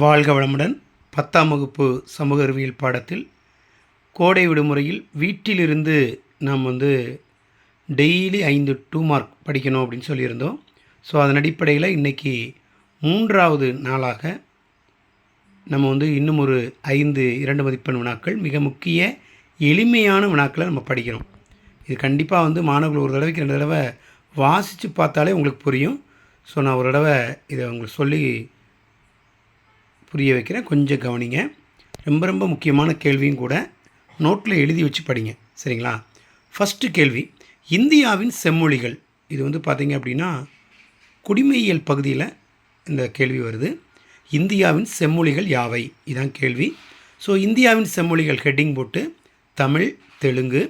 வாழ்க வளமுடன் பத்தாம் வகுப்பு சமூக அறிவியல் பாடத்தில் கோடை விடுமுறையில் வீட்டிலிருந்து நாம் வந்து டெய்லி ஐந்து டூ மார்க் படிக்கணும் அப்படின்னு சொல்லியிருந்தோம். ஸோ அதன் அடிப்படையில் இன்றைக்கி மூன்றாவது நாளாக நம்ம வந்து இன்னும் ஒரு ஐந்து இரண்டு மதிப்பெண் வினாக்கள் மிக முக்கிய எளிமையான வினாக்களை நம்ம படிக்கிறோம் இது கண்டிப்பாக வந்து மாணவர்கள் ஒரு தடவைக்கு ரெண்டு தடவை வாசித்து பார்த்தாலே உங்களுக்கு புரியும். ஸோ நான் ஒரு தடவை இதை உங்களுக்கு சொல்லி புரிய வைக்கிறேன். கொஞ்சம் கவனிங்க. ரொம்ப ரொம்ப முக்கியமான கேள்வியும் கூட நோட்டில் எழுதி வச்சு படிங்க. சரிங்களா? ஃபஸ்ட்டு கேள்வி. இந்தியாவின் செம்மொழிகள். இது வந்து பார்த்திங்க அப்படின்னா குடிமையியல் பகுதியில் இந்த கேள்வி வருது. இந்தியாவின் செம்மொழிகள் யாவை? இதான் கேள்வி. ஸோ இந்தியாவின் செம்மொழிகள் ஹெட்டிங் போட்டு தமிழ் தெலுங்கு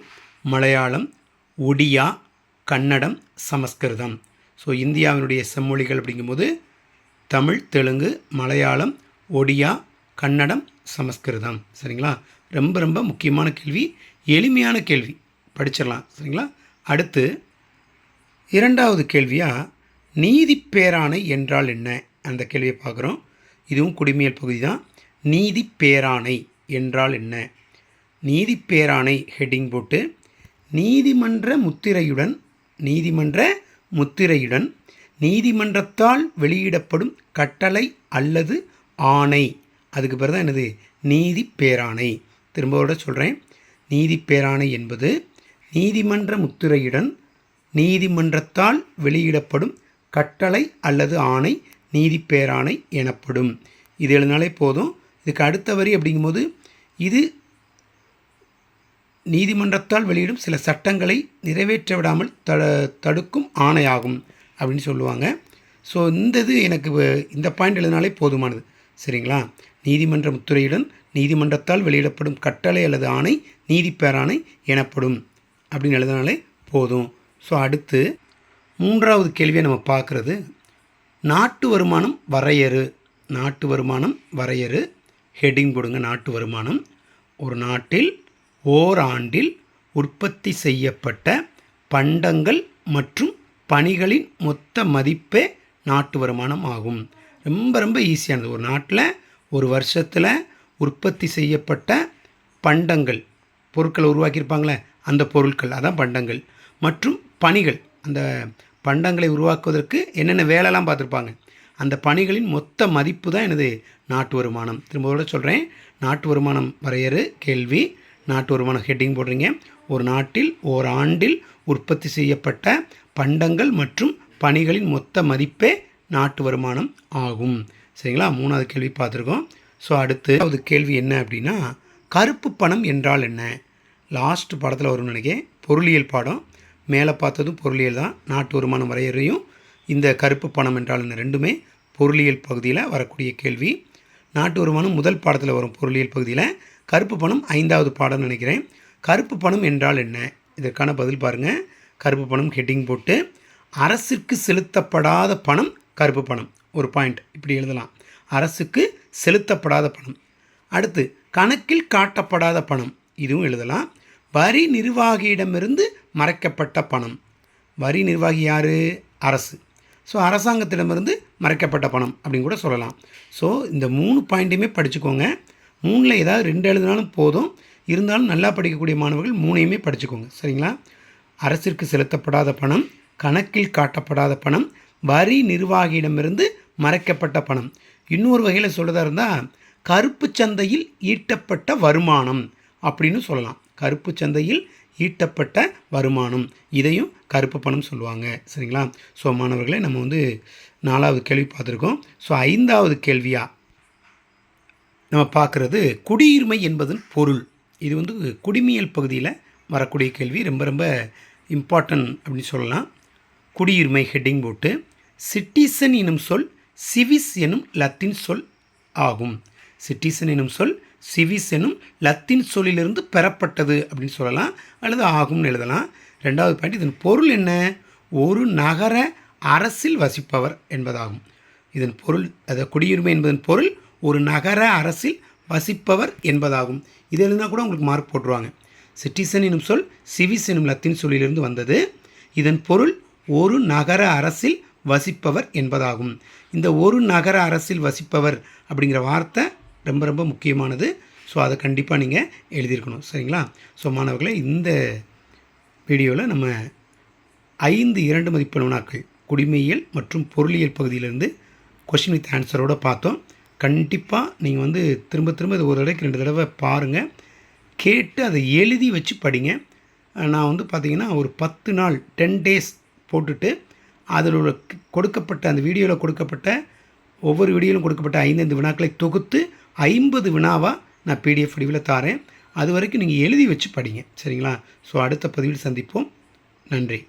மலையாளம் ஒடியா கன்னடம் சமஸ்கிருதம். ஸோ இந்தியாவினுடைய செம்மொழிகள் அப்படிங்கும்போது தமிழ் தெலுங்கு மலையாளம் ஒடியா கன்னடம் சமஸ்கிருதம். சரிங்களா? ரொம்ப ரொம்ப முக்கியமான கேள்வி எளிமையான கேள்வி. படிச்சிடலாம். சரிங்களா? அடுத்து இரண்டாவது கேள்வியாக நீதி பேராணை என்றால் என்ன? அந்த கேள்வியை பார்க்குறோம். இதுவும் குடிமையல் பகுதி தான் நீதி பேராணை என்றால் என்ன? நீதி பேராணை ஹெட்டிங் போட்டு நீதிமன்ற முத்திரையுடன் நீதிமன்ற முத்திரையுடன் நீதிமன்றத்தால் வெளியிடப்படும் கட்டளை அல்லது ஆணை. அதுக்கு பிறகு தான் என்னது? நீதி பேராணை திரும்பவோட சொல்கிறேன் நீதி பேராணை என்பது நீதிமன்ற முத்திரையுடன் நீதிமன்றத்தால் வெளியிடப்படும் கட்டளை அல்லது ஆணை நீதி பேராணை எனப்படும். இது எழுதினாலே போதும். இதுக்கு அடுத்த வரி அப்படிங்கும்போது இது நீதிமன்றத்தால் வெளியிடும் சில சட்டங்களை நிறைவேற்ற விடாமல் த தடுக்கும் ஆணையாகும் அப்படின்னு சொல்லுவாங்க. ஸோ இந்த இது எனக்கு இந்த பாயிண்ட் எழுதினாலே போதுமானது. சரிங்களா? நீதிமன்ற முத்துரையுடன் நீதிமன்றத்தால் வெளியிடப்படும் கட்டளை அல்லது ஆணை நீதி பேராணை எனப்படும். அப்படின்னு எழுதினாலே போதும். ஸோ அடுத்து மூன்றாவது கேள்வியை நம்ம பார்க்குறது. நாட்டு வருமானம் வரையறு. நாட்டு வருமானம் வரையறு. ஹெட்டிங் கொடுங்க நாட்டு வருமானம். ஒரு நாட்டில் ஓராண்டில் உற்பத்தி செய்யப்பட்ட பண்டங்கள் மற்றும் பணிகளின் மொத்த மதிப்பே நாட்டு வருமானம் ஆகும். ரொம்ப ரொம்ப ஈஸியானது. ஒரு நாட்டில் ஒரு வருஷத்தில் உற்பத்தி செய்யப்பட்ட பண்டங்கள். பொருட்களை உருவாக்கியிருப்பாங்களே அந்த பொருட்கள் அதான் பண்டங்கள். மற்றும் பணிகள் அந்த பண்டங்களை உருவாக்குவதற்கு என்னென்ன வேலைலாம் பார்த்துருப்பாங்க. அந்த பணிகளின் மொத்த மதிப்பு தான் எனது நாட்டு வருமானம். திரும்பவோட சொல்கிறேன் நாட்டு வருமானம் வரையறு கேள்வி. நாட்டு வருமானம் ஹெட்டிங் போடுறீங்க ஒரு நாட்டில் ஓர் ஆண்டில் உற்பத்தி செய்யப்பட்ட பண்டங்கள் மற்றும் பணிகளின் மொத்த மதிப்பே நாட்டு வருமானம் ஆகும். சரிங்களா? மூணாவது கேள்வி பார்த்துருக்கோம். ஸோ அடுத்து அது கேள்வி என்ன அப்படின்னா கருப்பு பணம் என்றால் என்ன? லாஸ்ட் படத்தில் வரும்னு நினைக்கிறேன். பொருளியல் பாடம். மேலே பார்த்ததும் பொருளியல் தான். நாட்டு வருமானம் வரையறையும் இந்த கருப்பு பணம் என்றால் என்ன ரெண்டுமே பொருளியல் பகுதியில் வரக்கூடிய கேள்வி. நாட்டு வருமானம் முதல் பாடத்தில் வரும் பொருளியல் பகுதியில். கருப்பு பணம் ஐந்தாவது பாடம்னு நினைக்கிறேன். கருப்பு பணம் என்றால் என்ன? இதற்கான பதில் பாருங்கள் கருப்பு பணம் ஹெட்டிங் போட்டு அரசிற்கு செலுத்தப்படாத பணம் கருப்பு பணம் ஒரு பாயிண்ட் இப்படி எழுதலாம். அரசுக்கு செலுத்தப்படாத பணம். அடுத்து கணக்கில் காட்டப்படாத பணம். இதுவும் எழுதலாம். வரி நிர்வாகியிடமிருந்து மறைக்கப்பட்ட பணம். வரி நிர்வாகி யார்? அரசு. ஸோ அரசாங்கத்திடமிருந்து மறைக்கப்பட்ட பணம் அப்படின்னு கூட சொல்லலாம். ஸோ இந்த மூணு பாயிண்ட்டையுமே படிச்சுக்கோங்க. மூணில் ஏதாவது ரெண்டு எழுதினாலும் போதும். இருந்தாலும் நல்லா படிக்கக்கூடிய மாணவர்கள் மூணையுமே படிச்சுக்கோங்க. சரிங்களா? அரசிற்கு செலுத்தப்படாத பணம் கணக்கில் காட்டப்படாத பணம் வரி நிர்வாகியிடமிருந்து மறைக்கப்பட்ட பணம். இன்னொரு வகையில் சொல்கிறதா இருந்தால் கருப்பு சந்தையில் ஈட்டப்பட்ட வருமானம் அப்படின்னு சொல்லலாம். கருப்பு சந்தையில் ஈட்டப்பட்ட வருமானம். இதையும் கருப்பு பணம் சொல்லுவாங்க. சரிங்களா? ஸோ மாணவர்களை நம்ம வந்து நாலாவது கேள்வி பார்த்துருக்கோம். ஸோ ஐந்தாவது கேள்வியாக நம்ம பார்க்குறது குடியுரிமை என்பதன் பொருள். இது வந்து குடிமியல் பகுதியில் வரக்கூடிய கேள்வி. ரொம்ப ரொம்ப இம்பார்ட்டன்ட் அப்படின்னு சொல்லலாம். குடியுரிமை ஹெட்டிங் போட்டு சிட்டிசன் எனும் சொல் சிவிஸ் எனும் லத்தீன் சொல் ஆகும். சிட்டிசன் எனும் சொல் சிவிஸ் எனும் லத்தீன் சொல்லிலிருந்து பெறப்பட்டது அப்படின்னு சொல்லலாம். அல்லது ஆகும்னு எழுதலாம். ரெண்டாவது பாயிண்ட் இதன் பொருள் என்ன? ஒரு நகர அரசில் வசிப்பவர் என்பதாகும். இதன் பொருள் அதை குடியுரிமை என்பதன் பொருள் ஒரு நகர அரசில் வசிப்பவர் என்பதாகும். இது இருந்தால் கூட உங்களுக்கு மார்க் போட்டுருவாங்க. சிட்டிசன் எனும் சொல் சிவிஸ் எனும் லத்தின் சொல்லிலிருந்து வந்தது. இதன் பொருள் ஒரு நகர அரசில் வசிப்பவர் என்பதாகும். இந்த ஒரு நகர அரசில் வசிப்பவர் அப்படிங்கிற வார்த்தை ரொம்ப ரொம்ப முக்கியமானது. ஸோ அதை கண்டிப்பாக நீங்கள் எழுதியிருக்கணும். சரிங்களா? ஸோ மாணவர்களை இந்த வீடியோவில் நம்ம ஐந்து இரண்டு மதிப்பெண் வினாக்கள் குடிமையியல் மற்றும் பொருளியல் பகுதியிலிருந்து கொஷின் வித் ஆன்சரோடு பார்த்தோம். கண்டிப்பாக நீங்கள் வந்து திரும்ப திரும்ப இது ஒரு தடவைக்கு ரெண்டு தடவை பாருங்கள் கேட்டு அதை எழுதி வச்சு படிங்க. நான் வந்து பார்த்தீங்கன்னா ஒரு பத்து நாள் டென் டேஸ் போட்டுட்டு அதில் உள்ள கொடுக்கப்பட்ட அந்த வீடியோவில் கொடுக்கப்பட்ட ஒவ்வொரு வீடியோவிலும் கொடுக்கப்பட்ட ஐந்து வினாக்களை தொகுத்து ஐம்பது வினாவாக நான் பிடிஎஃப் வடிவில் தாரேன். அது வரைக்கும் நீங்கள் எழுதி வச்சு படிங்க. சரிங்களா? ஸோ அடுத்த பதிவில் சந்திப்போம். நன்றி.